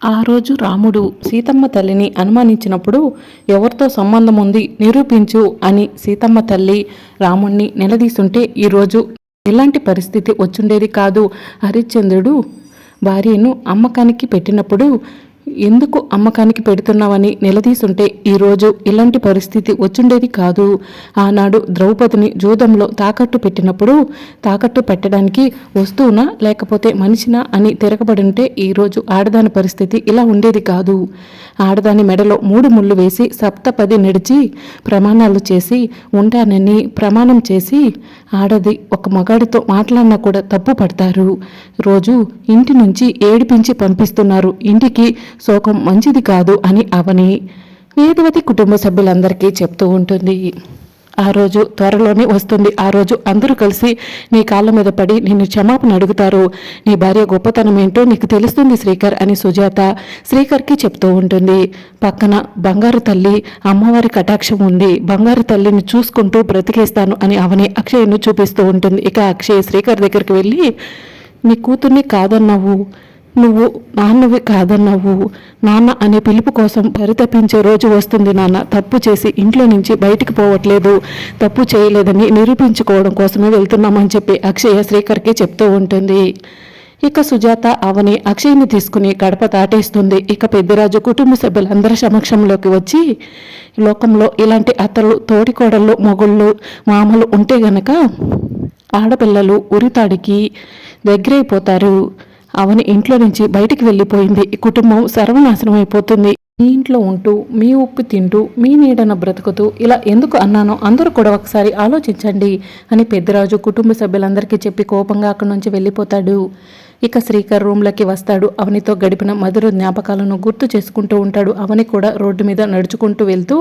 ఆ రోజు రాముడు సీతమ్మ తల్లిని అనుమానించినప్పుడు ఎవరితో సంబంధం ఉంది నిరూపించు అని సీతమ్మ తల్లి రాముణ్ణి నిలదీస్తుంటే ఈరోజు ఇలాంటి పరిస్థితి వచ్చుండేది కాదు. హరిశ్చంద్రుడు భార్యను అమ్మకానికి పెట్టినప్పుడు ఎందుకు అమ్మకానికి పెడుతున్నావని నిలదీసుంటే ఈరోజు ఇలాంటి పరిస్థితి వచ్చుండేది కాదు. ఆనాడు ద్రౌపదిని జూదంలో తాకట్టు పెట్టినప్పుడు తాకట్టు పెట్టడానికి వస్తువునా లేకపోతే మనిషినా అని తిరగబడుంటే ఈరోజు ఆడదాని పరిస్థితి ఇలా ఉండేది కాదు. ఆడదాని మెడలో మూడు ముళ్ళు వేసి సప్తపది నడిచి ప్రమాణాలు చేసి ఉంటానని ప్రమాణం చేసి ఆడది ఒక మగాడితో మాట్లాడినా కూడా తప్పు పడతారు రోజు ఇంటి నుంచి ఏడిపించి పంపిస్తున్నారు. ఇంటికి శోకం మంచిది కాదు అని అవని వేదవతి కుటుంబ సభ్యులందరికీ చెప్తూ ఉంటుంది. ఆ రోజు త్వరలోనే వస్తుంది. ఆ రోజు అందరూ కలిసి నీ కాళ్ళ మీద పడి నిన్ను క్షమాపణ అడుగుతారు. నీ భార్య గొప్పతనం ఏంటో నీకు తెలుస్తుంది శ్రీకర్ అని సుజాత శ్రీకర్కి చెప్తూ ఉంటుంది. పక్కన బంగారు తల్లి అమ్మవారి కటాక్షం ఉంది. బంగారు తల్లిని చూసుకుంటూ బ్రతికేస్తాను అని అవని అక్షయ్ను చూపిస్తూ ఉంటుంది. ఇక అక్షయ్ శ్రీకర్ దగ్గరికి వెళ్ళి నీ కూతుర్ని కాదన్నావు. నువ్వు నాన్నవి కాదన్నావు. నాన్న అనే పిలుపు కోసం పరితపించే రోజు వస్తుంది నాన్న. తప్పు చేసి ఇంట్లో నుంచి బయటికి పోవట్లేదు. తప్పు చేయలేదని నిరూపించుకోవడం కోసమే వెళ్తున్నామని చెప్పి అక్షయ శ్రీకర్కి చెప్తూ ఉంటుంది. ఇక సుజాత అవని అక్షయ్ని తీసుకుని గడప దాటేస్తుంది. ఇక పెద్దిరాజు కుటుంబ సభ్యులందరి సమక్షంలోకి వచ్చి లోకంలో ఇలాంటి అత్తలు తోటికోడళ్ళు మొగుళ్ళు మామలు ఉంటే గనక ఆడపిల్లలు ఉరితాడికి దగ్గరైపోతారు. అవని ఇంట్లో నుంచి బయటికి వెళ్ళిపోయింది. కుటుంబం సర్వనాశనం అయిపోతుంది. మీ ఇంట్లో ఉంటూ మీ ఉప్పు తింటూ మీ నీడన బ్రతుకుతూ ఇలా ఎందుకు అన్నానో అందరూ కూడా ఒకసారి ఆలోచించండి అని పెద్దరాజు కుటుంబ సభ్యులందరికీ చెప్పి కోపంగా అక్కడి నుంచి వెళ్ళిపోతాడు. ఇక శ్రీకర్ రూమ్లోకి వస్తాడు. అవనితో గడిపిన మధుర జ్ఞాపకాలను గుర్తు చేసుకుంటూ ఉంటాడు. అవని కూడా రోడ్డు మీద నడుచుకుంటూ వెళ్తూ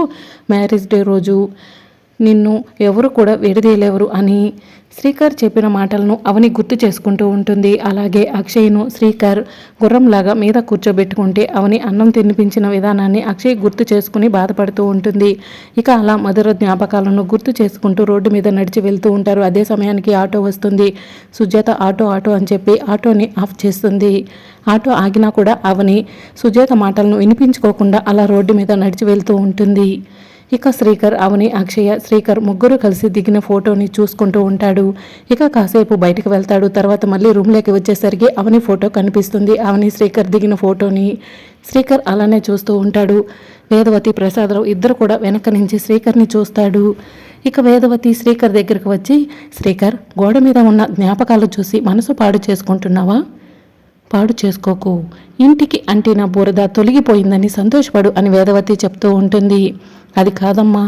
మ్యారేజ్ డే రోజు నిన్ను ఎవరు కూడా విడదీయలేవరు అని శ్రీకర్ చెప్పిన మాటలను అవని గుర్తు చేసుకుంటూ ఉంటుంది. అలాగే అక్షయ్ను శ్రీకర్ గుర్రంలాగా మీద కూర్చోబెట్టుకుంటే అవని అన్నం తినిపించిన విధానాన్ని అక్షయ్ గుర్తు చేసుకుని బాధపడుతూ ఉంటుంది. ఇక అలా మధుర జ్ఞాపకాలను గుర్తు చేసుకుంటూ రోడ్డు మీద నడిచి వెళ్తూ ఉంటారు. అదే సమయానికి ఆటో వస్తుంది. సుజాత ఆటో ఆటో అని చెప్పి ఆటోని ఆఫ్ చేస్తుంది. ఆటో ఆగినా కూడా అవని సుజాత మాటలను వినిపించుకోకుండా అలా రోడ్డు మీద నడిచి వెళ్తూ ఉంటుంది. ఇక శ్రీకర్ అవని అక్షయ శ్రీకర్ ముగ్గురు కలిసి దిగిన ఫోటోని చూసుకుంటూ ఉంటాడు. ఇక కాసేపు బయటకు వెళ్తాడు. తర్వాత మళ్ళీ రూమ్లోకి వచ్చేసరికి అవని ఫోటో కనిపిస్తుంది. అవని శ్రీకర్ దిగిన ఫోటోని శ్రీకర్ అలానే చూస్తూ ఉంటాడు. వేదవతి ప్రసాదరావు ఇద్దరు కూడా వెనక నుంచి శ్రీకర్ని చూస్తాడు. ఇక వేదవతి శ్రీకర్ దగ్గరికి వచ్చి శ్రీకర్ గోడ మీద ఉన్న జ్ఞాపకాలు చూసి మనసు పాడు చేసుకుంటున్నావా? పాడు చేసుకోకు. ఇంటికి అంటిన బురద తొలగిపోయిందని సంతోషపడు అని వేదవతి చెప్తూ ఉంటుంది. అది కాదమ్మా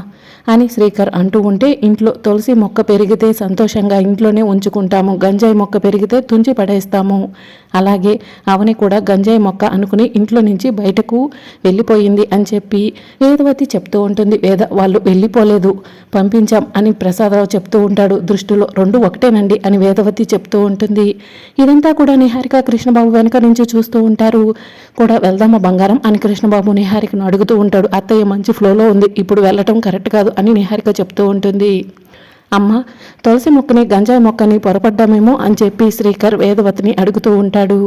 అని శ్రీకర్ అంటూ ఉంటే ఇంట్లో తులసి మొక్క పెరిగితే సంతోషంగా ఇంట్లోనే ఉంచుకుంటాము. గంజాయి మొక్క పెరిగితే తుంచి పడేస్తాము. అలాగే అవని కూడా గంజాయి మొక్క అనుకుని ఇంట్లో నుంచి బయటకు వెళ్ళిపోయింది అని చెప్పి వేదవతి చెప్తూ ఉంటుంది. వేద వాళ్ళు వెళ్ళిపోలేదు. పంపించాం అని ప్రసాదరావు చెప్తూ ఉంటాడు. దృష్టిలో రెండు ఒకటేనండి అని వేదవతి చెప్తూ ఉంటుంది. ఇదంతా కూడా నిహారిక కృష్ణబాబు వెనక నుంచి చూస్తూ ఉంటారు. కూడా వెళ్దామా బంగారం అని కృష్ణబాబు నిహారికను అడుగుతూ ఉంటాడు. అత్తయ్య మంచి ఫ్లోలో ఉంది. ఇప్పుడు వెళ్ళటం కరెక్ట్ కాదు అని నిహారిక చెప్తూ ఉంటుంది. అమ్మ తులసి మొక్కని గంజాయి మొక్కని పొరపడ్డామేమో అని చెప్పి శ్రీకర్ వేదవతిని అడుగుతూ ఉంటాడు.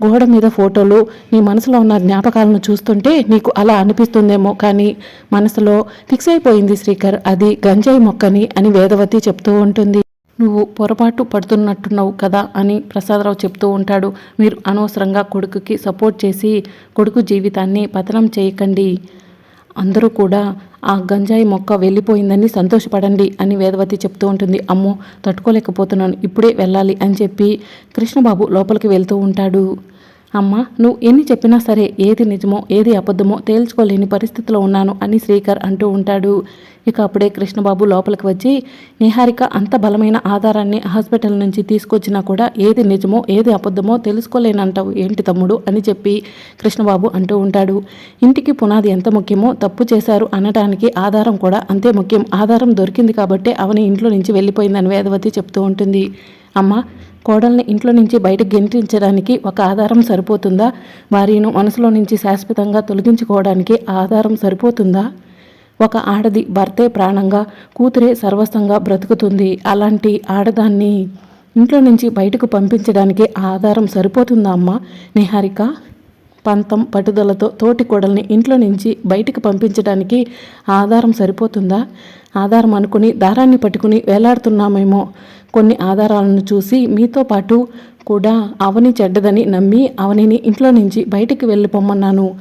గోడ మీద ఫోటోలు నీ మనసులో ఉన్న జ్ఞాపకాలను చూస్తుంటే నీకు అలా అనిపిస్తుందేమో కానీ మనసులో ఫిక్స్ అయిపోయింది శ్రీకర్. అది గంజాయి మొక్కని అని వేదవతి చెప్తూ ఉంటుంది. నువ్వు పొరపాటు పడుతున్నట్టున్నావు కదా అని ప్రసాదరావు చెప్తూ ఉంటాడు. మీరు అనవసరంగా కొడుకుకి సపోర్ట్ చేసి కొడుకు జీవితాన్ని పతనం చేయకండి. అందరూ కూడా ఆ గంజాయి మొక్క వెళ్ళిపోయిందని సంతోషపడండి అని వేదవతి చెప్తూ ఉంటుంది. అమ్మో తట్టుకోలేకపోతున్నాను. ఇప్పుడే వెళ్ళాలి అని చెప్పి కృష్ణబాబు లోపలికి వెళ్తూ ఉంటాడు. అమ్మ నువ్వు ఎన్ని చెప్పినా సరే ఏది నిజమో ఏది అబద్ధమో తేల్చుకోలేని పరిస్థితిలో ఉన్నాను అని శ్రీకర్ అంటూ ఉంటాడు. ఇక అప్పుడే కృష్ణబాబు లోపలికి వచ్చి నిహారిక అంత బలమైన ఆధారాన్ని హాస్పిటల్ నుంచి తీసుకొచ్చినా కూడా ఏది నిజమో ఏది అబద్ధమో తెలుసుకోలేనంటావు ఏంటి తమ్ముడు? అని చెప్పి కృష్ణబాబు అంటూ ఉంటాడు. ఇంటికి పునాది ఎంత ముఖ్యమో తప్పు చేశారు అనడానికి ఆధారం కూడా అంతే ముఖ్యం. ఆధారం దొరికింది కాబట్టే అవని ఇంట్లో నుంచి వెళ్ళిపోయిందని వేదవతి చెప్తూ ఉంటుంది. అమ్మ కోడల్ని ఇంట్లో నుంచి బయటకు గెంటించడానికి ఒక ఆధారం సరిపోతుందా? వారిను మనసులో నుంచి శాశ్వతంగా తొలగించుకోవడానికి ఆధారం సరిపోతుందా? ఒక ఆడది భర్తే ప్రాణంగా కూతురే సర్వస్వంగా బ్రతుకుతుంది. అలాంటి ఆడదాన్ని ఇంట్లో నుంచి బయటకు పంపించడానికి ఆధారం సరిపోతుందా అమ్మ? నిహారిక పంతం పట్టుదలతో తోటి కోడల్ని ఇంట్లో నుంచి బయటకు పంపించడానికి ఆధారం సరిపోతుందా? ఆధారం అనుకుని దారాన్ని పట్టుకుని వేలాడుతున్నామేమో. కొన్ని ఆధారాలను చూసి మీతో పాటు కూడా అవని చెడ్డదని నమ్మి అవనిని ఇంట్లో నుంచి బయటికి వెళ్ళిపోమన్నాను.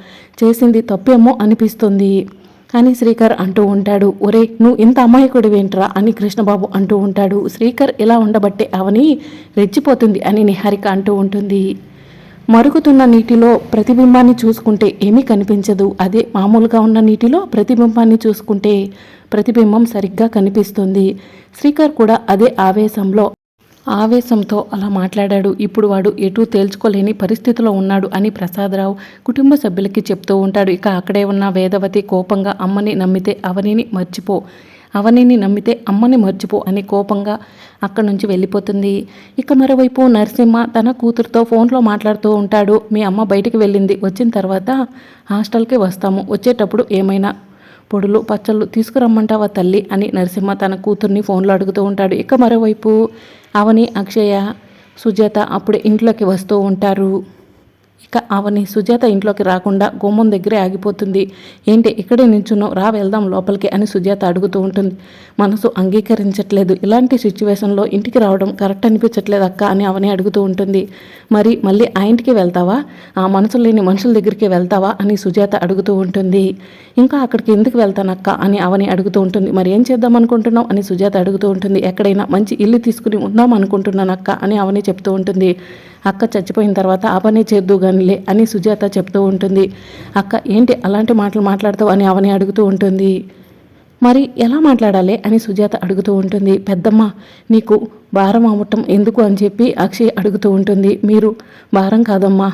చేసింది తప్పేమో అనిపిస్తుంది. అని శ్రీకర్ అంటూ ఉంటాడు ఒరే నువ్వు ఇంత అమాయకుడివేంట్రా? అని కృష్ణబాబు అంటూ ఉంటాడు. శ్రీకర్ ఇలా ఉండబట్టే అవని రెచ్చిపోతుంది అని నిహారిక అంటూ ఉంటుంది. మరుగుతున్న నీటిలో ప్రతిబింబాన్ని చూసుకుంటే ఏమీ కనిపించదు. అదే మామూలుగా ఉన్న నీటిలో ప్రతిబింబాన్ని చూసుకుంటే ప్రతిబింబం సరిగ్గా కనిపిస్తుంది. శ్రీకర్ కూడా అదే ఆవేశంలో ఆవేశంతో అలా మాట్లాడాడు. ఇప్పుడు వాడు ఎటూ తేల్చుకోలేని పరిస్థితిలో ఉన్నాడు అని ప్రసాదరావు కుటుంబ సభ్యులకి చెప్తూ ఉంటాడు. ఇక అక్కడే ఉన్న వేదవతి కోపంగా అమ్మని నమ్మితే అవనిని మర్చిపో. అవనిని నమ్మితే అమ్మని మర్చిపో అని కోపంగా అక్కడి నుంచి వెళ్ళిపోతుంది. ఇక మరోవైపు నరసింహ తన కూతురుతో ఫోన్లో మాట్లాడుతూ ఉంటాడు. మీ అమ్మ బయటికి వెళ్ళింది. వచ్చిన తర్వాత హాస్టల్కి వస్తాము. వచ్చేటప్పుడు ఏమైనా పొడులు పచ్చళ్ళు తీసుకురమ్మంటావా తల్లి అని నరసింహ తన కూతుర్ని ఫోన్లో అడుగుతూ ఉంటాడు. ఇక మరోవైపు అవని అక్షయ సుజాత అప్పుడు ఇంట్లోకి వస్తూ ఉంటారు. ఇక ఆవని సుజాత ఇంట్లోకి రాకుండా గుమ్మం దగ్గరే ఆగిపోతుంది. ఏంటి ఇక్కడే నించున్నావు రా వెళ్దాం లోపలికి అని సుజాత అడుగుతూ ఉంటుంది. మనసు అంగీకరించట్లేదు. ఇలాంటి సిచ్యువేషన్లో ఇంటికి రావడం కరెక్ట్ అనిపించట్లేదు అక్క అని అవని అడుగుతూ ఉంటుంది. మరి మళ్ళీ ఆ ఇంటికి వెళ్తావా? ఆ మనసు లేని మనుషుల దగ్గరికి వెళ్తావా? అని సుజాత అడుగుతూ ఉంటుంది. ఇంకా అక్కడికి ఎందుకు వెళ్తానక్క అని అవని అడుగుతూ ఉంటుంది. మరి ఏం చేద్దాం అనుకుంటున్నావు? అని సుజాత అడుగుతూ ఉంటుంది. ఎక్కడైనా మంచి ఇల్లు తీసుకుని ఉందాం అనుకుంటున్నాను అక్క అని అవని చెప్తూ ఉంటుంది. అక్క చచ్చిపోయిన తర్వాత ఆ పని చేద్దు గానిలే అని సుజాత చెప్తూ ఉంటుంది. అక్క ఏంటి అలాంటి మాటలు మాట్లాడతావు అని అవని అడుగుతూ ఉంటుంది. మరి ఎలా మాట్లాడాలి అని సుజాత అడుగుతూ ఉంటుంది. పెద్దమ్మ నీకు భారం అమ్మటం ఎందుకు అని చెప్పి అక్షయ్ అడుగుతూ ఉంటుంది. మీరు భారం కాదమ్మా.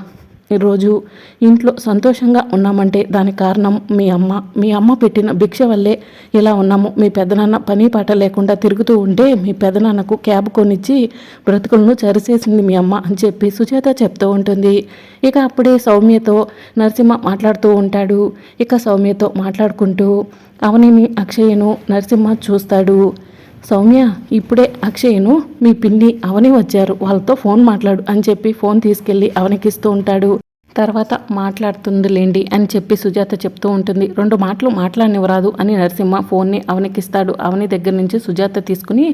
రోజు ఇంట్లో సంతోషంగా ఉన్నామంటే దానికి కారణం మీ అమ్మ. మీ అమ్మ పెట్టిన భిక్ష వల్లే ఇలా ఉన్నాము. మీ పెదనాన్న పని పాట లేకుండా తిరుగుతూ ఉంటే మీ పెదనాన్నకు క్యాబ్ కొనిచ్చి బ్రతుకులను చరిచేసింది మీ అమ్మ అని చెప్పి సుచేత చెప్తూ ఉంటుంది. ఇక అప్పుడే సౌమ్యతో నరసింహ మాట్లాడుతూ ఉంటాడు. ఇక సౌమ్యతో మాట్లాడుకుంటూ అవనిని అక్షయను నరసింహ చూస్తాడు. సౌమ్య ఇప్పుడే అక్షయ్ను మీ పిన్ని అవని వచ్చారు. వాళ్ళతో ఫోన్ మాట్లాడు అని చెప్పి ఫోన్ తీసుకెళ్ళి అవనికిస్తూ ఉంటాడు. తర్వాత మాట్లాడుతుందిలేండి అని చెప్పి సుజాత చెప్తూ ఉంటుంది. రెండు మాటలు మాట్లాడనివ్వరాదు అని నరసింహ ఫోన్ని అవనికిస్తాడు. అవని దగ్గర నుంచి సుజాత తీసుకుని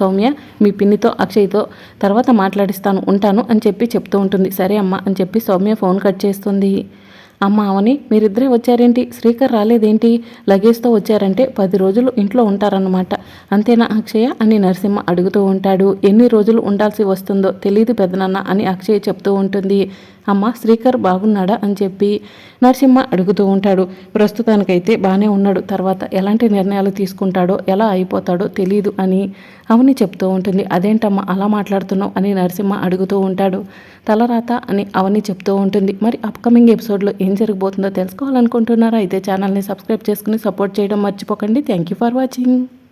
సౌమ్య మీ పిన్నితో అక్షయ్తో తర్వాత మాట్లాడిస్తాను ఉంటాను అని చెప్పి చెప్తూ ఉంటుంది. సరే అమ్మ అని చెప్పి సౌమ్య ఫోన్ కట్ చేస్తుంది. అమ్మ అవని మీరిద్దరే వచ్చారేంటి? శ్రీకర్ రాలేదేంటి? లగేజ్తో వచ్చారంటే పది రోజులు ఇంట్లో ఉంటారన్నమాట. అంతేనా అక్షయ అని నరసింహ అడుగుతూ ఉంటాడు. ఎన్ని రోజులు ఉండాల్సి వస్తుందో తెలియదు పెద్దనాన్న అని అక్షయ చెప్తూ ఉంటుంది. అమ్మ శ్రీకర్ బాగున్నాడా అని చెప్పి నరసింహ అడుగుతూ ఉంటాడు. ప్రస్తుతానికైతే బాగానే ఉన్నాడు. తర్వాత ఎలాంటి నిర్ణయాలు తీసుకుంటాడో ఎలా అయిపోతాడో తెలియదు అని అవని చెప్తూ ఉంటుంది. అదేంటమ్మా అలా మాట్లాడుతున్నావు? అని నరసింహ అడుగుతూ ఉంటాడు. తలరాత అని అవని చెప్తూ ఉంటుంది. మరి అప్కమింగ్ ఎపిసోడ్లో ఏం జరగబోతుందో తెలుసుకోవాలనుకుంటున్నారా? అయితే ఛానల్ని సబ్స్క్రైబ్ చేసుకుని సపోర్ట్ చేయడం మర్చిపోకండి. Thank you for watching